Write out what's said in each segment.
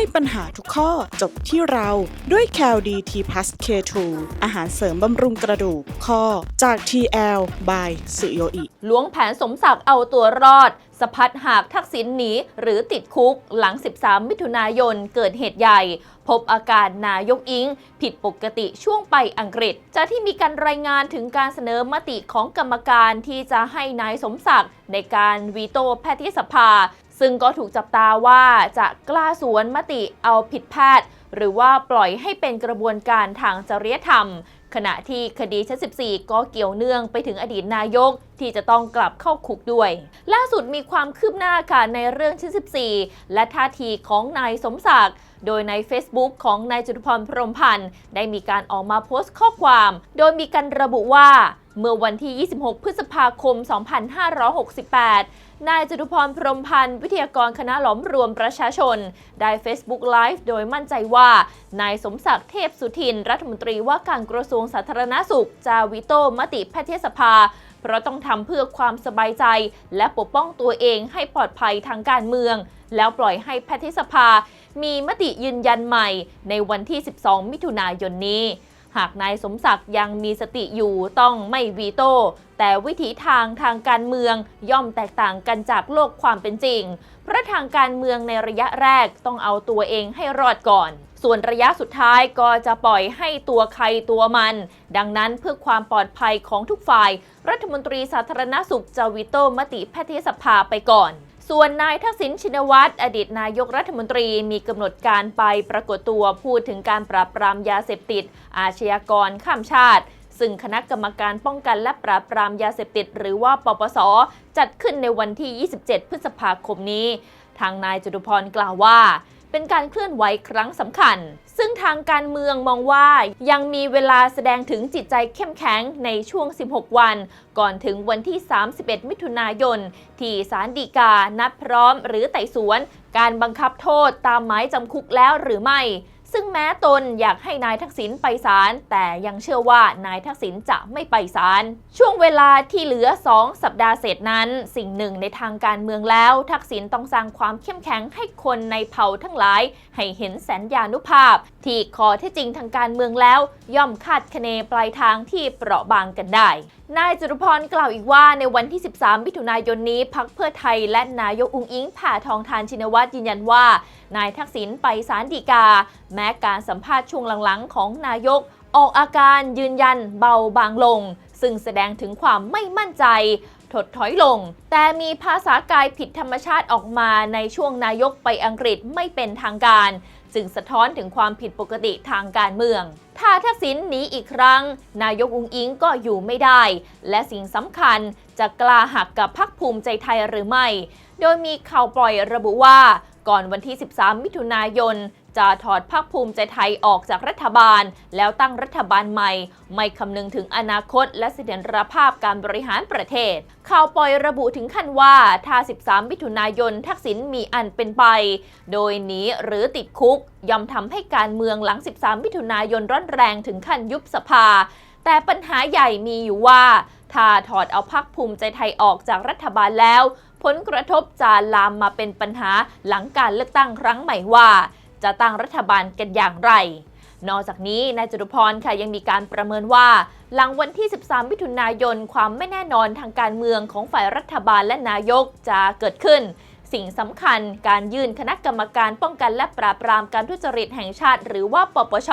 ให้ปัญหาทุกข้อจบที่เราด้วย c a l d t p l u s K2 อาหารเสริมบำรุงกระดูกข้อจาก TL by สุโยอิล้วงแผนสมศักดิ์เอาตัวรอดสะพัดหากทักษิณหนีหรือติดคุกหลัง 13 มิถุนายนเกิดเหตุใหญ่ พบอาการนายกอิง ผิดปกติช่วงไปอังกฤษ จากที่มีการรายงานถึงการเสนอมติของกรรมการที่จะให้นายสมศักดิ์ในการวีโต้แพทยสภา ซึ่งก็ถูกจับตาว่าจะกล้าสวนมติเอาผิดแพทย์ หรือว่าปล่อยให้เป็นกระบวนการทางจริยธรรม ขณะที่คดีชั้น14 ก็เกี่ยวเนื่องไปถึงอดีตนายกที่จะต้องกลับเข้าคุกด้วย ล่าสุดมีความคืบหน้าค่ะในเรื่องชั้น14 และท่าทีของนายสมศักดิ์โดยใน Facebook ของนายจตุพรพรมพันธ์ได้มีการออกมาโพสต์ข้อความ โดยมีการระบุว่า เมื่อวันที่ 26 พฤษภาคม 2568 นายจตุพรพรหมพันธ์ วิทยากรคณะหลอมรวมประชาชน ได้ Facebook Live โดยมั่นใจว่า นายสมศักดิ์เทพสุทิน รัฐมนตรีว่าการกระทรวงสาธารณสุข จาวิโต้มติแพทยสภา เพราะต้องทำเพื่อความสบายใจ และปกป้องตัวเองให้ปลอดภัยทางการเมือง แล้วปล่อยให้แพทยสภา มีมติยืนยันใหม่ ในวันที่ 12 มิถุนายนนี้ หากนายสมศักดิ์ยังมีสติอยู่ต้องไม่วีโต้แต่วิถีทางทางการเมืองย่อมแตกต่างกันจากโลกความเป็นจริง เพราะทางการเมืองในระยะแรกต้องเอาตัวเองให้รอดก่อน ส่วนระยะสุดท้ายก็จะปล่อยให้ตัวใครตัวมัน ดังนั้นเพื่อความปลอดภัยของทุกฝ่าย รัฐมนตรีสาธารณสุขจะวิโต้มติแพทยสภาไปก่อน ส่วนนายทักษิณชินวัตรอดีตนายกรัฐมนตรีมีกำหนดการไปปรากฏตัวพูดถึงการปราบปรามยาเสพติด อาชญากรข้ามชาติ ซึ่งคณะกรรมการป้องกันและปราบปรามยาเสพติด หรือว่าปปส จัดขึ้นในวันที่ 27 พฤษภาคมนี้ ทางนายจตุพรกล่าวว่า เป็นการเคลื่อนไหวครั้งสำคัญ ซึ่งทางการเมืองมองว่ายังมีเวลาแสดงถึงจิตใจเข้มแข็งในช่วง 16 วัน ก่อนถึงวันที่ 31 มิถุนายน ที่ศาลฎีกานัดพร้อมหรือไต่สวน การบังคับโทษตามหมายจำคุกแล้วหรือไม่ ซึ่งแม้ตนอยากให้นายทักษิณไปศาลแต่ยังเชื่อว่านายทักษิณจะไม่ไปศาลช่วงเวลาที่เหลือ 2 สัปดาห์เศษนั้น สิ่งหนึ่งในทางการเมืองแล้ว ทักษิณต้องสร้างความเข้มแข็งให้คนในเผ่าทั้งหลาย ให้เห็นสัญญานุภาพ ที่คอที่จริงทางการเมืองแล้ว ย่อมคาดคะเนปลายทางที่เปราะบางกันได้นายจตุพรกล่าวอีกว่าในวันที่ 13 มิถุนายนนี้พักเพื่อไทยและนายกอุงอิงผ่าทองทานชินวัตรยืนยันว่านายทักษิณไปศาลฎีกา แม้การสัมภาษณ์ช่วงหลังๆ ของนายก ออกอาการยืนยันเบาบางลง ซึ่งแสดงถึงความไม่มั่นใจ ถดถอยลง แต่มีภาษากายผิดธรรมชาติออกมาในช่วงนายกไปอังกฤษไม่เป็นทางการ จึงสะท้อนถึงความผิดปกติทางการเมืองถ้าทักษิณหนีอีกครั้ง นายกอุงอิงก็อยู่ไม่ได้ และสิ่งสำคัญจะกล้าหักกับพักภูมิใจไทยหรือไม่ โดยมีข่าวปล่อยระบุว่า ก่อนวันที่ 13 มิถุนายน จะถอดพักภูมิใจไทยออกจากรัฐบาล แล้วตั้งรัฐบาลใหม่ ไม่คำนึงถึงอนาคต และเสถียรภาพการบริหารประเทศ ข่าวปล่อยระบุถึงขั้นว่าถ้า 13 มิถุนายนทักษิณมีอันเป็นไป โดยหนีหรือติดคุกย่อมทำให้การเมืองหลัง 13 มิถุนายนร้อนแรงถึงขั้นยุบสภา แต่ปัญหาใหญ่มีอยู่ว่าถ้าถอดเอาพักภูมิใจไทยออกจากรัฐบาลแล้ว ผลกระทบจะลามมาเป็นปัญหาหลังการเลือกตั้งครั้งใหม่ว่า จะตั้งรัฐบาลกันอย่างไร นอกจากนี้นายจตุพรค่ะยังมีการประเมินว่า หลังวันที่ 13 มิถุนายนความไม่แน่นอนทางการเมืองของฝ่ายรัฐบาลและนายกจะเกิดขึ้นสิ่งสำคัญการยื่นคณะกรรมการป้องกันและปราบปรามการทุจริตแห่งชาติ หรือว่าปปช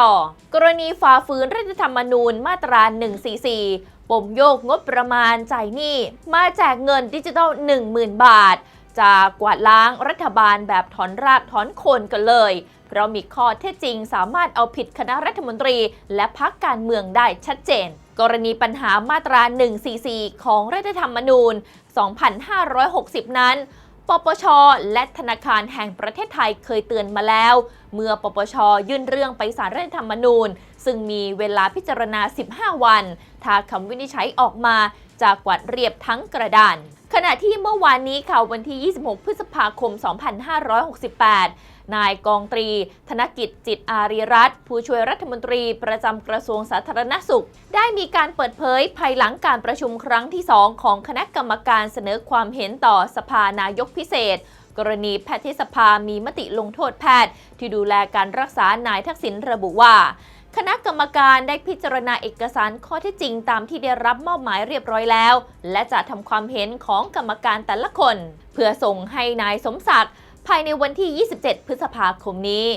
กรณีฝ่าฝืนรัฐธรรมนูญมาตรา 144 ปมโยกงบประมาณจ่ายหนี้ มาแจกเงินดิจิทัล 10,000 บาท จะกวาดล้างรัฐบาลแบบถอนรากถอนโคนกันเลย เพราะมีข้อเท็จจริงสามารถเอาผิดคณะรัฐมนตรี และพักการเมืองได้ชัดเจน กรณีปัญหามาตรา 144 ของรัฐธรรมนูญ 2560 นั้นปปช และธนาคารแห่งประเทศไทยเคยเตือนมาแล้ว เมื่อปปช ยื่นเรื่องไปศาลรัฐธรรมนูญ ซึ่งมีเวลาพิจารณา 15 วัน ถ้าคำวินิจฉัยออกมาจะกวาดเรียบทั้งกระดาน ขณะที่เมื่อวานนี้ค่ะวันที่ 26 พฤษภาคม 2568 นายกองตรี ธนกิจจิตอารีรัตน์ผู้ช่วยรัฐมนตรีประจำกระทรวงสาธารณสุข ได้มีการเปิดเผยภายหลังการประชุมครั้งที่ 2 ของคณะกรรมการเสนอความเห็นต่อสภานายกพิเศษกรณีแพทยสภามีมติลงโทษแพทย์ ที่ดูแลการรักษานายทักษิณระบุว่า คณะกรรมการได้พิจารณาเอกสารข้อเท็จจริงตามที่ได้รับมอบหมายเรียบร้อยแล้ว และจะทำความเห็นของกรรมการแต่ละคน เพื่อส่งให้นายสมศักดิ์ภายในวันที่ 27 พฤษภาคมนี้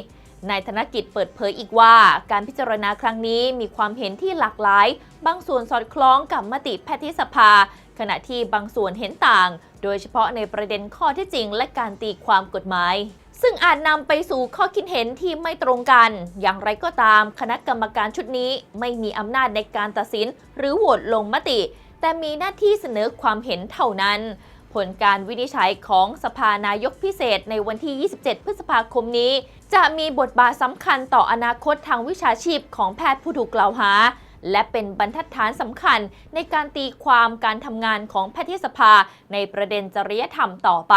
นายธนกิจเปิดเผยอีกว่า การพิจารณาครั้งนี้มีความเห็นที่หลากหลาย บางส่วนสอดคล้องกับมติแพทยสภา ขณะที่บางส่วนเห็นต่าง โดยเฉพาะในประเด็นข้อท็จจริงและการตีความกฎหมาย ซึ่งอาจนำไปสู่ข้อคิดเห็นที่ไม่ตรงกัน อย่างไรก็ตาม คณะกรรมการชุดนี้ไม่มีอำนาจในการตัดสิน หรือโหวตลงมติ แต่มีหน้าที่เสนอความเห็นเท่านั้น ผลการวินิจฉัยของสภานายกพิเศษในวันที่ 27 พฤษภาคมนี้ จะมีบทบาทสำคัญต่ออนาคตทางวิชาชีพของแพทย์ผู้ถูกกล่าวหา และเป็นบรรทัดฐานสำคัญในการตีความการทำงานของแพทยสภาในประเด็นจริยธรรมต่อไป